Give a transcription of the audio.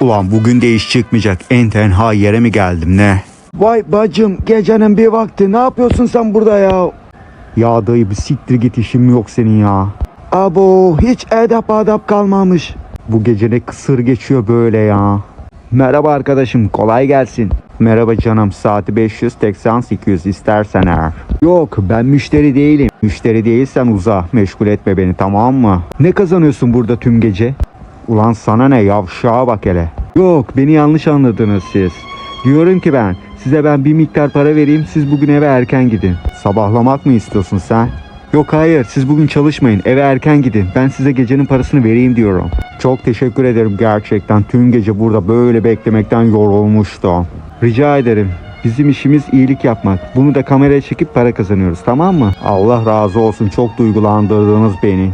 Ulan bugün de iş çıkmayacak. En tenha yere mi geldim ne? Vay bacım gecenin bir vakti ne yapıyorsun sen burada ya? Ya dayı bir siktir git işim yok senin ya. Abo hiç edep adap kalmamış. Bu gece ne kısır geçiyor böyle ya. Merhaba arkadaşım kolay gelsin. Merhaba canım saati 500 teksan 800 istersen eğer. Yok ben müşteri değilim. Müşteri değilsen uza meşgul etme beni tamam mı? Ne kazanıyorsun burada tüm gece? Ulan sana ne yavşağa bak hele. Yok beni yanlış anladınız siz. Diyorum ki ben size ben bir miktar para vereyim siz bugün eve erken gidin. Sabahlamak mı istiyorsun sen? Yok hayır siz bugün çalışmayın eve erken gidin. Ben size gecenin parasını vereyim diyorum. Çok teşekkür ederim gerçekten. Tüm gece burada böyle beklemekten yorulmuştum. Rica ederim. Bizim işimiz iyilik yapmak. Bunu da kameraya çekip para kazanıyoruz tamam mı? Allah razı olsun çok duygulandırdınız beni.